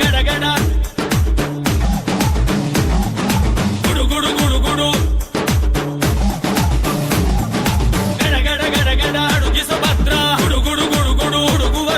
గడగడ. గుడు గుడు గుడు గుడు. గడగడ గడగడ అడుగి సుభద్ర. గుడు గుడు గుడు గుడు ఉడుగువ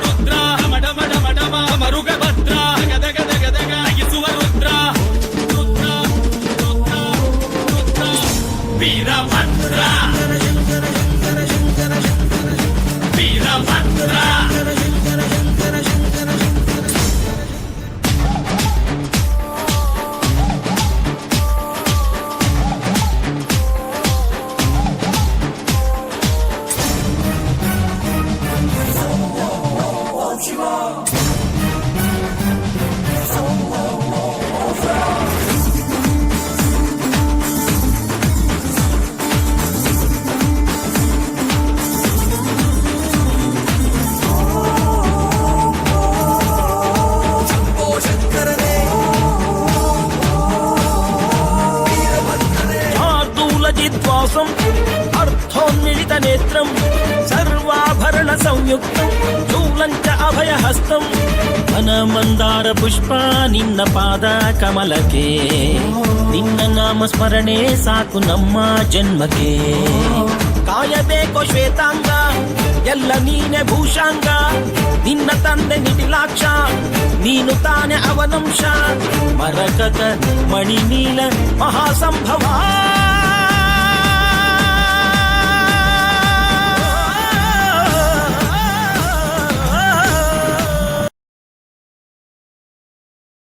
శార్దూలజిద్వాసం అర్థోన్మిళిత నేత్రం సర్వాభరణ సంయుక్తం శూలం చ అభయహస్తం మన మందార పుష్ప నిన్న పాద కమలకే ನಿನ್ನ ನಾಮ ಸ್ಮರಣೆ ಸಾಕು ನಮ್ಮ ಜನ್ಮಕ್ಕೆ ಕಾಯಬೇಕೋ ಶ್ವೇತಾಂಗ ಎಲ್ಲ ನೀನೆ ಭೂಷಾಂಗ ನಿನ್ನ ತಂದೆ ನಿಟಿಲಾಕ್ಷ ನೀನು ತಾನೆ ಅವನಂಶ ಮರಕತ ಮಣಿನೀಲ ಮಹಾಸಂಭವ